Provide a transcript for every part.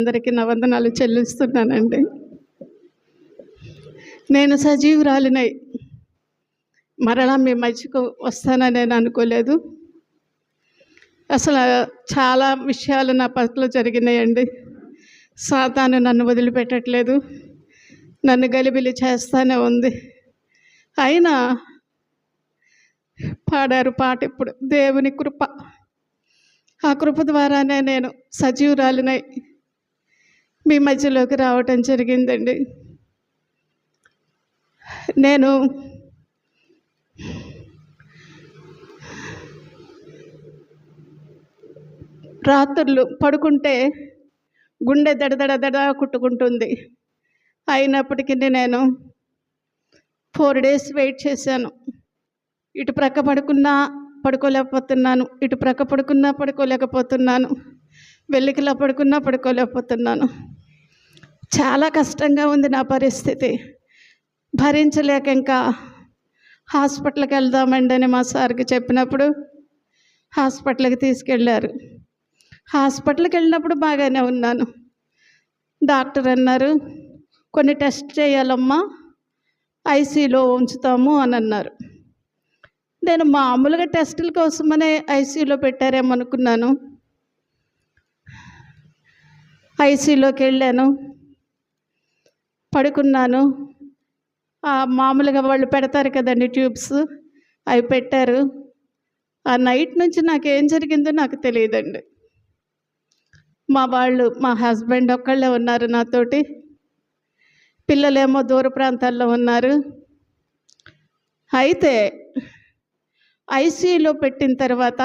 అందరికీ నా వందనాలు చెల్లిస్తున్నానండి. నేను సజీవురాలినై మరలా మీ మధ్యకు వస్తానని నేను అనుకోలేదు. అసలు చాలా విషయాలు నా పట్ల జరిగినాయండి. సాతాను నన్ను వదిలిపెట్టట్లేదు. నన్ను గలిబిలి చేస్తానే ఉంది. అయినా పాడారు పాట ఇప్పుడు దేవుని కృప. ఆ కృప ద్వారానే నేను సజీవురాలినై మీ మధ్యలోకి రావటం జరిగిందండి. నేను రాత్రులు పడుకుంటే గుండె దడదడ దడ కుట్టుకుంటుంది. అయినప్పటికీ నేను ఫోర్ డేస్ వెయిట్ చేశాను. ఇటు ప్రక్క పడుకున్నా పడుకోలేకపోతున్నాను ఇటు ప్రక్క పడుకున్నా పడుకోలేకపోతున్నాను వెల్లికిలా పడుకున్నా పడుకోలేకపోతున్నాను. చాలా కష్టంగా ఉంది నా పరిస్థితి. భరించలేక ఇంకా హాస్పిటల్కి వెళ్దామండి అని మా సార్కి చెప్పినప్పుడు హాస్పిటల్కి తీసుకెళ్ళారు. హాస్పిటల్కి వెళ్ళినప్పుడు బాగానే ఉన్నాను. డాక్టర్ అన్నారు కొన్ని టెస్ట్ చేయాలమ్మా ఐసీలో ఉంచుతాము అని అన్నారు. నేను మామూలుగా టెస్టుల కోసమనే ఐసీలో పెట్టారేమో అనుకున్నాను ఐసీలోకి వెళ్ళాను. పడుకున్నాను. మామూలుగా వాళ్ళు పెడతారు కదండి ట్యూబ్స్. అవి పెట్టారు. ఆ నైట్ నుంచి నాకు ఏం జరిగిందో నాకు తెలియదండి. మా వాళ్ళు మా హస్బెండ్ ఒక్కళ్ళే ఉన్నారు నాతోటి. పిల్లలేమో దూర ప్రాంతాల్లో ఉన్నారు. అయితే ఐసీయూలో పెట్టిన తర్వాత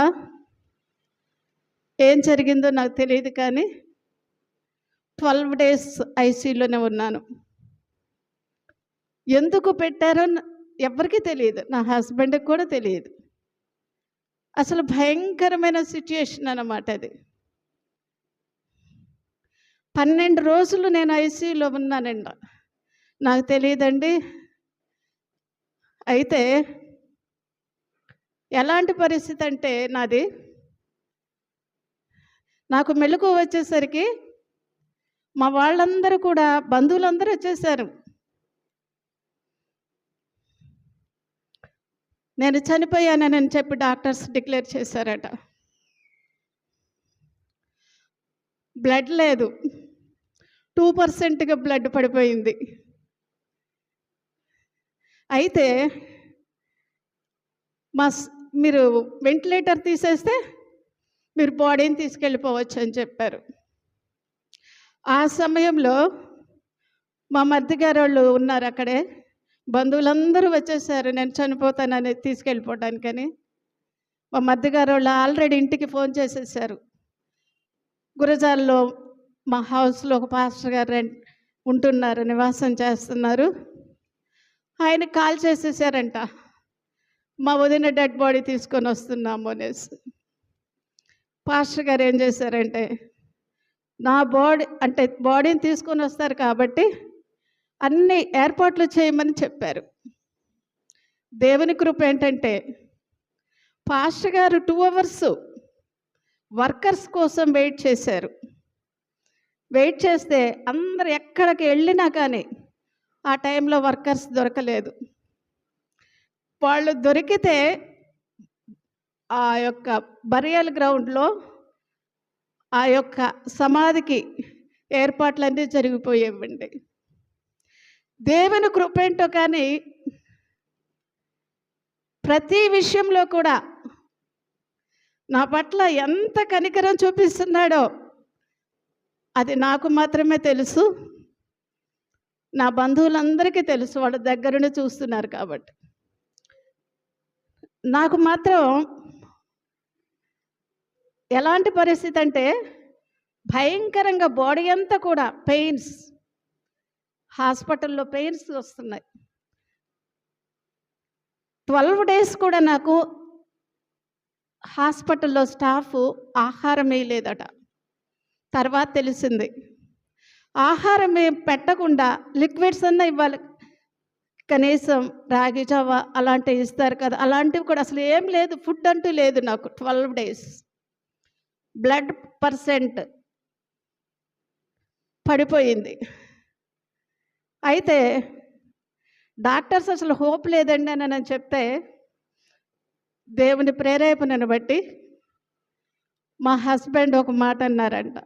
ఏం జరిగిందో నాకు తెలియదు కానీ ట్వెల్వ్ డేస్ ఐసీయూలోనే ఉన్నాను. ఎందుకు పెట్టారో ఎవరికీ తెలియదు. నా హస్బెండ్కి కూడా తెలియదు. అసలు భయంకరమైన సిచ్యుయేషన్ అన్నమాట అది. పన్నెండు రోజులు నేను ఐసీయూలో ఉన్నానండి నాకు తెలియదండి. అయితే ఎలాంటి పరిస్థితి అంటే నాది నాకు మెలకు వచ్చేసరికి మా వాళ్ళందరూ కూడా బంధువులందరూ వచ్చేసారు. నేను చనిపోయానని చెప్పి డాక్టర్స్ డిక్లేర్ చేశారట. బ్లడ్ లేదు. టూ పర్సెంట్గా బ్లడ్ పడిపోయింది. అయితే మా మీరు వెంటిలేటర్ తీసేస్తే మీరు బాడీని తీసుకెళ్ళిపోవచ్చు అని చెప్పారు. ఆ సమయంలో మా మరిది గారు వాళ్ళు ఉన్నారు అక్కడే. బంధువులందరూ వచ్చేసారు. నేను చనిపోతానని తీసుకెళ్ళిపోవడానికని. మా మరిది వాళ్ళు ఆల్రెడీ ఇంటికి ఫోన్ చేసేసారు. గురజాల్లో మా హౌస్లో ఒక పాస్టర్ గారు ఉంటున్నారు నివాసం చేస్తున్నారు. ఆయన కాల్ చేసేసారంట. మా వదిన డెడ్ బాడీ తీసుకొని వస్తున్నాము అనేసి. పాస్టర్ గారు ఏం చేశారంటే నా బాడీ అంటే బాడీని తీసుకొని వస్తారు కాబట్టి అన్ని ఏర్పాట్లు చేయమని చెప్పారు. దేవుని కృప ఏంటంటే పాస్టర్ గారు టూ అవర్స్ వర్కర్స్ కోసం వెయిట్ చేశారు. వెయిట్ చేస్తే అందరు ఎక్కడికి వెళ్ళినా కానీ ఆ టైంలో వర్కర్స్ దొరకలేదు. వాళ్ళు దొరికితే ఆ యొక్క బరియల్ గ్రౌండ్లో ఆ యొక్క సమాధికి ఏర్పాట్లన్నీ జరిగిపోయేవండి. దేవుని కృపేంటో కానీ ప్రతి విషయంలో కూడా నా పట్ల ఎంత కనికరం చూపిస్తున్నాడో అది నాకు మాత్రమే తెలుసు. నా బంధువులందరికీ తెలుసు. వాళ్ళ దగ్గరనే చూస్తున్నారు కాబట్టి. నాకు మాత్రం ఎలాంటి పరిస్థితి అంటే భయంకరంగా బాడీ అంతా కూడా పెయిన్స్ హాస్పిటల్లో పెయిన్స్ వస్తున్నాయి. ట్వెల్వ్ డేస్ కూడా నాకు హాస్పిటల్లో స్టాఫ్ ఆహారం వేయలేదట తర్వాత తెలిసింది. ఆహారం ఏం పెట్టకుండా లిక్విడ్స్ అన్న ఇవ్వాలి. కనీసం రాగి జావ అలాంటివి ఇస్తారు కదా అలాంటివి కూడా అసలు ఏం లేదు ఫుడ్ అంటూ లేదు నాకు ట్వెల్వ్ డేస్. బ్లడ్ పర్సెంట్ పడిపోయింది. అయితే డాక్టర్స్ అసలు హోప్ లేదండి అని నేను చెప్తే దేవుని ప్రేరేపణను బట్టి మా హస్బెండ్ ఒక మాట అన్నారంట.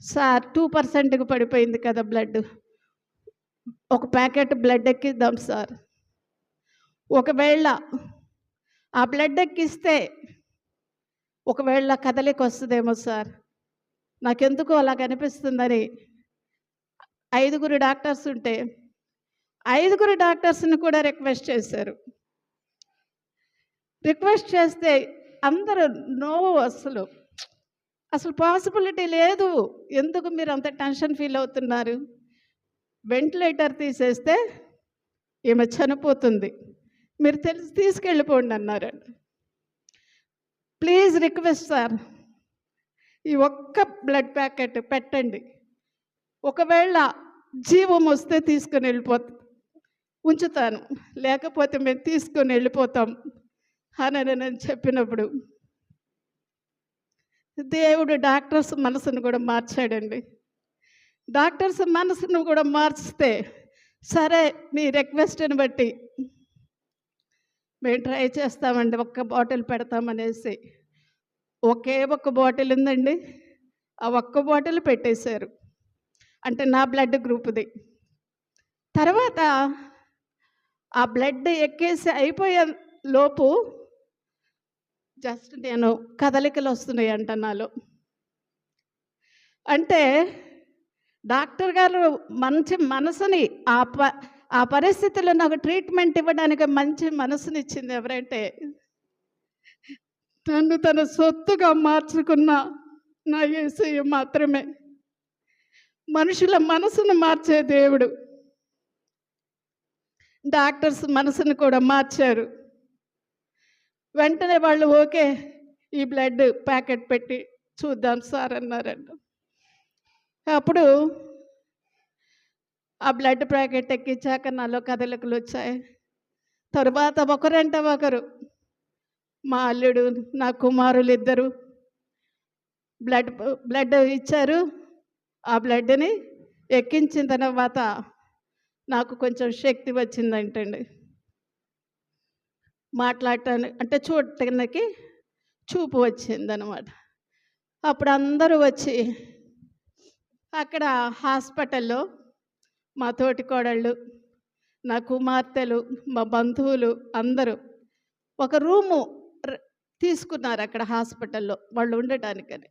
సార్ టూ పర్సెంట్కి పడిపోయింది కదా బ్లడ్ ఒక ప్యాకెట్ బ్లడ్ ఎక్కిద్దాం సార్. ఒకవేళ ఆ బ్లడ్ ఎక్కిస్తే ఒకవేళ కదలిక వస్తుందేమో సార్. నాకెందుకు అలా కనిపిస్తుందని ఐదుగురు డాక్టర్స్ ఉంటే ఐదుగురు డాక్టర్స్ని కూడా రిక్వెస్ట్ చేశారు. రిక్వెస్ట్ చేస్తే అందరూ నో అసలు. అసలు పాసిబిలిటీ లేదు. ఎందుకు మీరు అంత టెన్షన్ ఫీల్ అవుతున్నారు? వెంటిలేటర్ తీసేస్తే ఈమె చనిపోతుంది. మీరు తెలిసి తీసుకెళ్ళిపోండి అన్నారండి ప్లీజ్ రిక్వెస్ట్ సార్ ఈ ఒక్క బ్లడ్ ప్యాకెట్ పెట్టండి. ఒకవేళ జీవం వస్తే తీసుకొని వెళ్ళిపోతా ఉంచుతాను. లేకపోతే మేము తీసుకొని వెళ్ళిపోతాం. అని నేను చెప్పినప్పుడు దేవుడు డాక్టర్స్ మనసును కూడా మార్చాడండి. డాక్టర్స్ మనసును కూడా మార్చితే సరే మీ రిక్వెస్ట్ని బట్టి మేము ట్రై చేస్తామండి. ఒక్క బాటిల్ పెడతామనేసి. ఒకే ఒక్క బాటిల్ ఉందండి. ఆ ఒక్క బాటిల్ పెట్టేశారు. అంటే నా బ్లడ్ గ్రూప్ది. తర్వాత ఆ బ్లడ్ ఎక్కేసి అయిపోయే లోపు జస్ట్ నేను కదలికలు వస్తున్నాయి అంట నాలో. అంటే డాక్టర్ గారు మంచి మనసుని ఆ ప ఆ పరిస్థితిలో నాకు ట్రీట్మెంట్ ఇవ్వడానికి మంచి మనసునిచ్చింది ఎవరంటే నన్ను తన సొత్తుగా మార్చుకున్న నా ఏసీ మాత్రమే. మనుషుల మనసును మార్చే దేవుడు. డాక్టర్స్ మనసును కూడా మార్చారు. వెంటనే వాళ్ళు ఓకే ఈ బ్లడ్ ప్యాకెట్ పెట్టి చూద్దాం సార్ అన్నారంట. అప్పుడు ఆ బ్లడ్ ప్యాకెట్ ఎక్కించాక నాలో కదలికలు వచ్చాయి. తర్వాత ఒకరంట ఒకరు మా అల్లుడు నా కుమారులు ఇద్దరు బ్లడ్ బ్లడ్ ఇచ్చారు. ఆ బ్లడ్ని ఎక్కించిన తర్వాత నాకు కొంచెం శక్తి వచ్చిందంటండి. మాట్లాడటానికి అంటే చూడటానికి చూపు వచ్చిందనమాట. అప్పుడు అందరూ వచ్చి అక్కడ హాస్పిటల్లో మా తోటి కోడళ్ళు నా కుమార్తెలు మా బంధువులు అందరూ ఒక రూము తీసుకున్నారు అక్కడ హాస్పిటల్లో వాళ్ళు ఉండటానికని.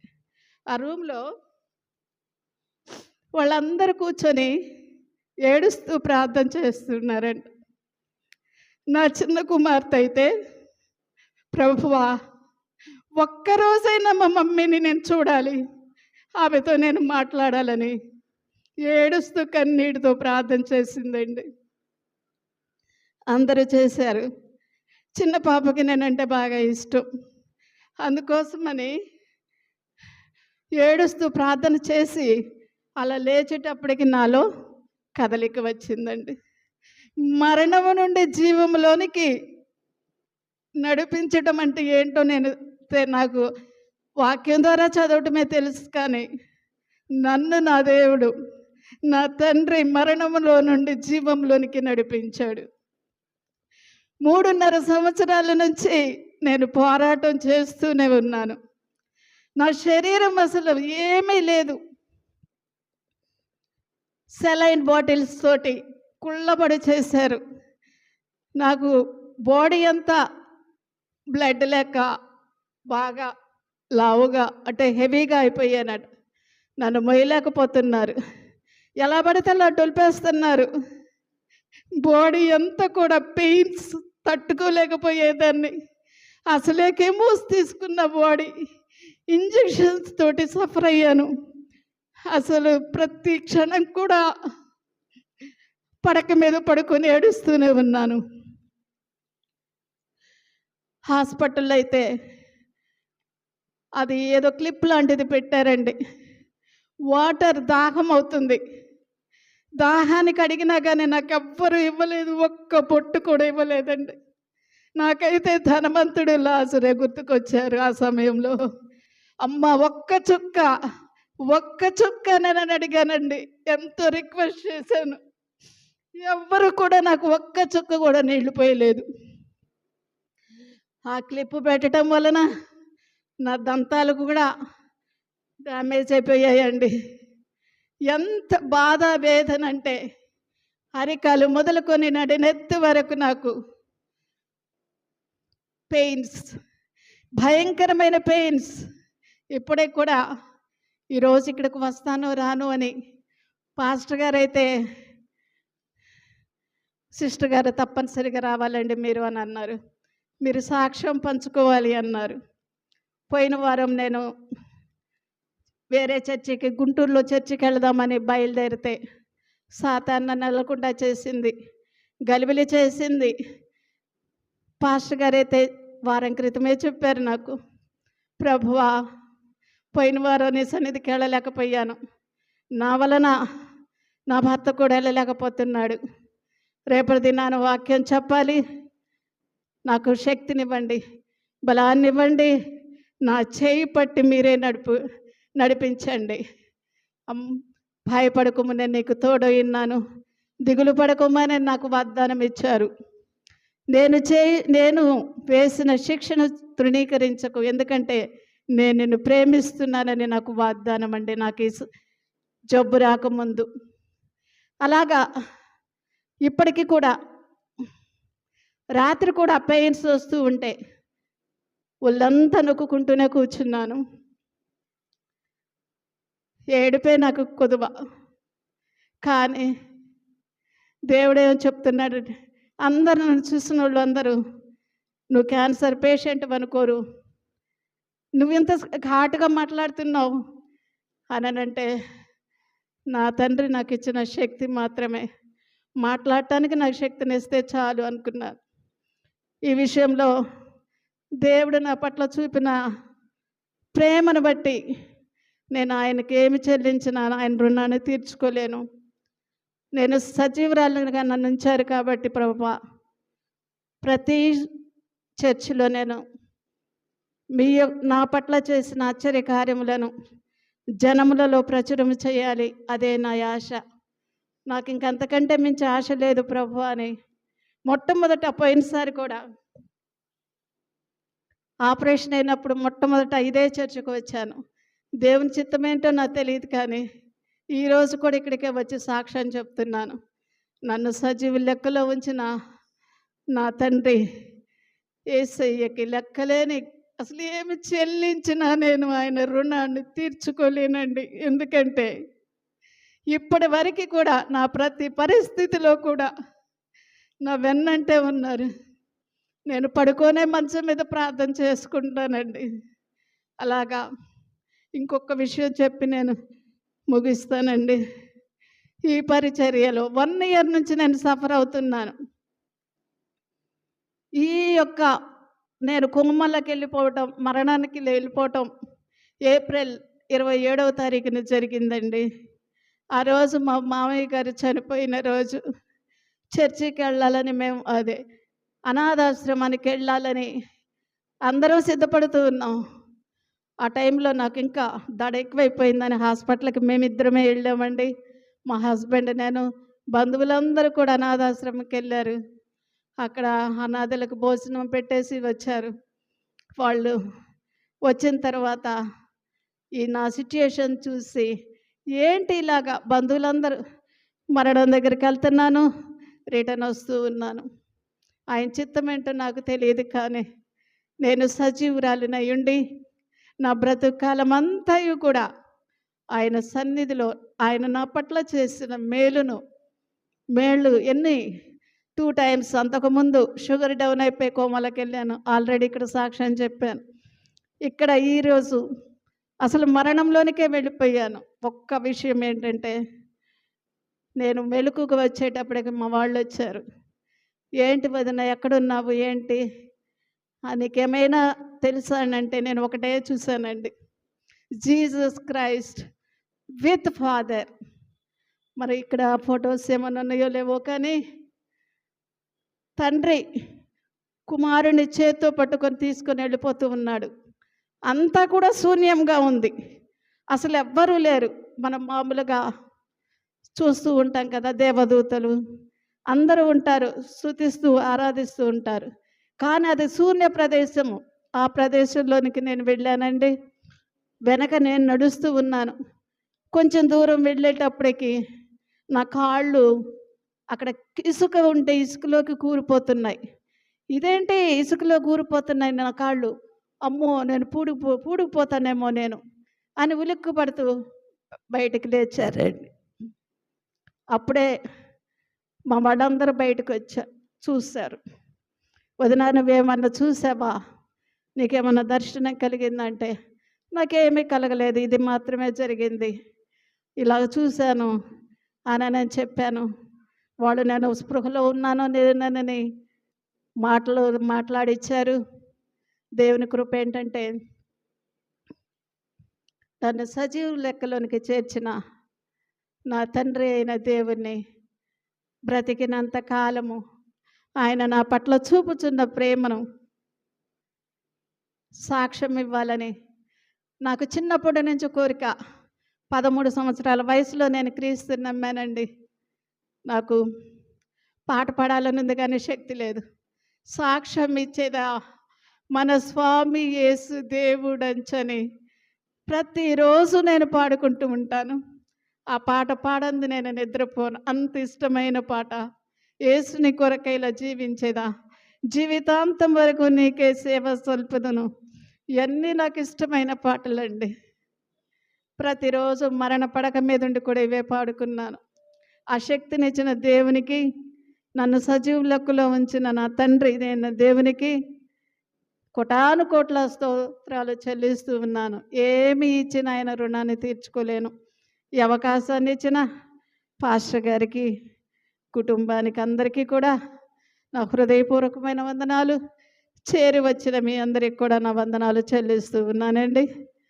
ఆ రూమ్లో వాళ్ళందరూ కూర్చొని ఏడుస్తూ ప్రార్థన చేస్తున్నారంట నా చిన్న కుమార్తె అయితే ప్రభువా ఒక్కరోజైనా మా మమ్మీని నేను చూడాలి. ఆమెతో నేను మాట్లాడాలని ఏడుస్తూ కన్నీటితో ప్రార్థన చేసిందండి. అందరూ చేశారు. చిన్న పాపకి నేనంటే బాగా ఇష్టం. అందుకోసమని ఏడుస్తూ ప్రార్థన చేసి అలా లేచేటప్పటికి నాలో కదలిక వచ్చిందండి. మరణము నుండి జీవంలోనికి నడిపించటం అంటే ఏంటో నేను నాకు వాక్యం ద్వారా చదవటమే తెలుసు కానీ నన్ను నా దేవుడు నా తండ్రి మరణములో నుండి జీవంలోనికి నడిపించాడు. మూడున్నర సంవత్సరాల నుంచి నేను పోరాటం చేస్తూనే ఉన్నాను. నా శరీరం అసలు ఏమీ లేదు. సెలైన్ బాటిల్స్ తోటి కుళ్ళబడి చేశారు. నాకు బాడీ అంతా బ్లడ్ లెక్క బాగా లావుగా అంటే హెవీగా అయిపోయానట. నన్ను మొయ్యలేకపోతున్నారు. ఎలా పడితే అలా డొలిపేస్తున్నారు బాడీ అంతా కూడా పెయిన్స్ తట్టుకోలేకపోయేదాన్ని. అసలే కెమోస్ తీసుకున్న బాడీ. ఇంజెక్షన్స్ తోటి సఫర్ అయ్యాను. అసలు ప్రతి క్షణం కూడా పడక మీద పడుకొని ఏడుస్తూనే ఉన్నాను. హాస్పిటల్లో అయితే అది ఏదో క్లిప్ లాంటిది పెట్టారండి. వాటర్ దాహం అవుతుంది. దాహానికి అడిగినా కానీ నాకు ఎవ్వరు ఇవ్వలేదు. ఒక్క పొట్టు కూడా ఇవ్వలేదండి. నాకైతే ధనవంతుడు లాసురే గుర్తుకొచ్చారు ఆ సమయంలో. అమ్మ ఒక్క చుక్క ఒక్క చుక్కనని అడిగానండి. ఎంతో రిక్వెస్ట్ చేశాను. ఎవ్వరు కూడా నాకు ఒక్క చుక్క కూడా నీళ్ళు పోయలేదు. ఆ క్లిప్ పెట్టడం వలన నా దంతాలకు కూడా డ్యామేజ్ అయిపోయాయండి. ఎంత బాధ వేదన అంటే అరికాలు మొదలుకొని నడినెత్తి వరకు నాకు పెయిన్స్ భయంకరమైన పెయిన్స్ ఇప్పుడే కూడా ఈరోజు ఇక్కడికి వస్తాను రాను అని పాస్టర్ గారు అయితే సిస్టర్ గారు తప్పనిసరిగా రావాలండి మీరు అని అన్నారు. మీరు సాక్ష్యం పంచుకోవాలి అన్నారు. పోయిన వారం నేను వేరే చర్చికి గుంటూరులో చర్చికి వెళదామని బయలుదేరితే సాతాన్న నెలకుండా చేసింది గలిబిలి చేసింది. పాస్టర్ గారైతే వారం క్రితమే చెప్పారు నాకు ప్రభువా పోయిన వారం నీ సన్నిధికి వెళ్ళలేకపోయాను. నా వలన నా భర్త కూడా వెళ్ళలేకపోతున్నాడు. రేపటి దినాన వాక్యం చెప్పాలి. నాకు శక్తినివ్వండి. బలాన్నివ్వండి. నా చేయి పట్టి మీరే నడుపు నడిపించండి. అమ్, నేను నీకు తోడయిన్నాను దిగులు పడకమని నాకు వాగ్దానం ఇచ్చారు. నేను చే నేను వేసిన శిక్షను తృణీకరించకు. ఎందుకంటే నేను నిన్ను ప్రేమిస్తున్నానని నాకు వాగ్దానం అండి. నాకు ఈ జబ్బు రాకముందు. అలాగా ఇప్పటికీ కూడా రాత్రి కూడా పెయిన్స్ వస్తూ ఉంటే ఒళ్ళంతా నొక్కుంటూనే కూర్చున్నాను. ఏడిపే నాకు కొదువ. కానీ దేవుడేమో చెప్తున్నాడు. అందరు నన్ను చూసిన వాళ్ళు అందరూ నువ్వు క్యాన్సర్ పేషెంట్ అనుకోరు. నువ్వు ఎంత ఘాటుగా మాట్లాడుతున్నావు? అనంటే నా తండ్రి నాకు ఇచ్చిన శక్తి మాత్రమే. మాట్లాడటానికి నాకు శక్తిని ఇస్తే చాలు అనుకున్నాను ఈ విషయంలో దేవుడు నా పట్ల చూపిన ప్రేమను బట్టి నేను ఆయనకి ఏమి చెల్లించినా ఆయన రుణాన్ని తీర్చుకోలేను. నేను సజీవరాలుగా నన్ను ఉంచారు కాబట్టి ప్రభా ప్రతి చర్చిలో నేను మీ నా పట్ల చేసిన ఆశ్చర్య కార్యములను జనములలో ప్రచురం చేయాలి. అదే నా ఆశ. నాకు ఇంకంతకంటే మించి ఆశ లేదు ప్రభు అని మొట్టమొదట పోయినసారి కూడా ఆపరేషన్ అయినప్పుడు మొట్టమొదట ఇదే చర్చకు వచ్చాను. దేవుని చిత్తమేంటో నాకు తెలియదు కానీ ఈరోజు కూడా ఇక్కడికే వచ్చి సాక్ష్యం చెప్తున్నాను. నన్ను సజీవు లెక్కలో ఉంచిన నా తండ్రి ఏసయ్యకి లెక్కలేని అసలు ఏమి చెల్లించినా నేను ఆయన రుణాన్ని తీర్చుకోలేనండి. ఎందుకంటే ఇప్పటి వరకు కూడా నా ప్రతి పరిస్థితిలో కూడా నా వెన్నంటే ఉన్నారు. నేను పడుకోనే మంచం మీద ప్రార్థన చేసుకుంటానండి. అలాగా ఇంకొక విషయం చెప్పి నేను ముగిస్తానండి. ఈ పరిచర్యలో వన్ ఇయర్ నుంచి నేను సఫర్ అవుతున్నాను. ఈ యొక్క నేను కుంగుమల్లకి వెళ్ళిపోవటం మరణానికి వెళ్ళిపోవటం ఏప్రిల్ ఇరవై ఏడవ తారీఖున జరిగిందండి. ఆ రోజు మా మామయ్య గారు చనిపోయిన రోజు చర్చికి వెళ్ళాలని మేము అదే అనాథాశ్రమానికి వెళ్ళాలని అందరం సిద్ధపడుతూ ఉన్నాం. ఆ టైంలో నాకు ఇంకా దడ ఎక్కువైపోయిందని హాస్పిటల్కి మేమిద్దరమే వెళ్ళామండి. మా హస్బెండ్ నేను బంధువులందరూ కూడా అనాథాశ్రమంకి వెళ్ళారు. అక్కడ అనాథలకు భోజనం పెట్టేసి వచ్చారు. వాళ్ళు వచ్చిన తర్వాత ఈ నా సిచ్యుయేషన్ చూసి ఏంటి ఇలాగా బంధువులందరూ మరణం దగ్గరికి వెళ్తున్నాను రిటర్న్ వస్తూ ఉన్నాను. ఆయన చిత్తం ఏంటో నాకు తెలియదు కానీ నేను సజీవురాలినై ఉండి నా బ్రతుకాలం అంతయు కూడా ఆయన సన్నిధిలో ఆయన నా పట్ల చేసిన మేలును మేళ్ళు ఎన్ని టూ టైమ్స్ అంతకుముందు షుగర్ డౌన్ అయిపోయి కోమలకి వెళ్ళాను ఆల్రెడీ ఇక్కడ సాక్ష్యం చెప్పాను. ఇక్కడ ఈరోజు అసలు మరణంలోనికే వెళ్ళిపోయాను. ఒక్క విషయం ఏంటంటే నేను మెలకుకు వచ్చేటప్పటికి మా వాళ్ళు వచ్చారు. ఏంటి వదిన ఎక్కడున్నావు? ఏంటి? నీకేమైనా తెలుసానంటే నేను ఒకటే చూశానండి. Jesus Christ with father. మరి ఇక్కడ ఫొటోస్ ఏమైనా ఉన్నాయో లేవో కానీ తండ్రి కుమారుని చేత్తో పట్టుకొని తీసుకొని వెళ్ళిపోతూ ఉన్నాడు. అంతా కూడా శూన్యంగా ఉంది. అసలు ఎవ్వరూ లేరు. మనం మామూలుగా చూస్తూ ఉంటాం కదా దేవదూతలు. అందరూ ఉంటారు శృతిస్తూ ఆరాధిస్తూ ఉంటారు. కానీ అది శూన్య ప్రదేశము. ఆ ప్రదేశంలోనికి నేను వెళ్ళానండి. వెనక నేను నడుస్తూ ఉన్నాను. కొంచెం దూరం వెళ్ళేటప్పటికి నా కాళ్ళు అక్కడ ఇసుక ఉంటే ఇసుకలోకి కూరిపోతున్నాయి. ఇదేంటి ఇసుకలో కూరిపోతున్నాయి నా కాళ్ళు? అమ్మో నేను పూడుకు పూడుకుపోతానేమో నేను అని ఉలిక్కు పడుతూ బయటికి లేచారండి. అప్పుడే మా వాళ్ళందరూ బయటకు వచ్చారు చూశారు. వదినా నువ్వేమన్నా చూసావా? నీకేమన్నా దర్శనం కలిగిందంటే నాకేమీ కలగలేదు ఇది మాత్రమే జరిగింది. ఇలా చూశాను అని నేను చెప్పాను. వాళ్ళు నేను స్పృహలో ఉన్నానో నేనని మాటలు మాట్లాడిచ్చారు. దేవుని కృప ఏంటంటే తను సజీవ లెక్కలోనికి చేర్చిన నా తండ్రి అయిన దేవుణ్ణి బ్రతికినంత కాలము ఆయన నా పట్ల చూపుచున్న ప్రేమను సాక్ష్యం ఇవ్వాలని నాకు చిన్నప్పటి నుంచి కోరిక. పదమూడు సంవత్సరాల వయసులో నేను క్రీస్తు నమ్మానండి. నాకు పాట పాడాలని ఉంది కానీ శక్తి లేదు. సాక్ష్యం ఇచ్చేదా? మన స్వామి యేసు దేవుడంచని ప్రతిరోజు నేను పాడుకుంటూ ఉంటాను. ఆ పాట పాడంది నేను నిద్రపోను. అంత ఇష్టమైన పాట. యేసుని కొరకైలా జీవించేదా? జీవితాంతం వరకు నీకే సేవ స్వల్పదను ఇవన్నీ నాకు ఇష్టమైన పాటలండి. ప్రతిరోజు మరణ పడక మీద ఉండి కూడా ఇవే పాడుకున్నాను. ఆ శక్తినిచ్చిన దేవునికి నన్ను సజీవ లెక్కలో ఉంచిన నా తండ్రి నేను దేవునికి కోటాను కోట్ల స్తోత్రాలు చెల్లిస్తూ ఉన్నాను. ఏమి ఇచ్చిన ఆయన రుణాన్ని తీర్చుకోలేను. ఈ అవకాశాన్ని ఇచ్చిన పాస్టర్ గారికి కుటుంబానికి అందరికీ కూడా నా హృదయపూర్వకమైన వందనాలు. చేరి వచ్చిన మీ అందరికి కూడా నా వందనాలు చెల్లిస్తూ ఉన్నానండి.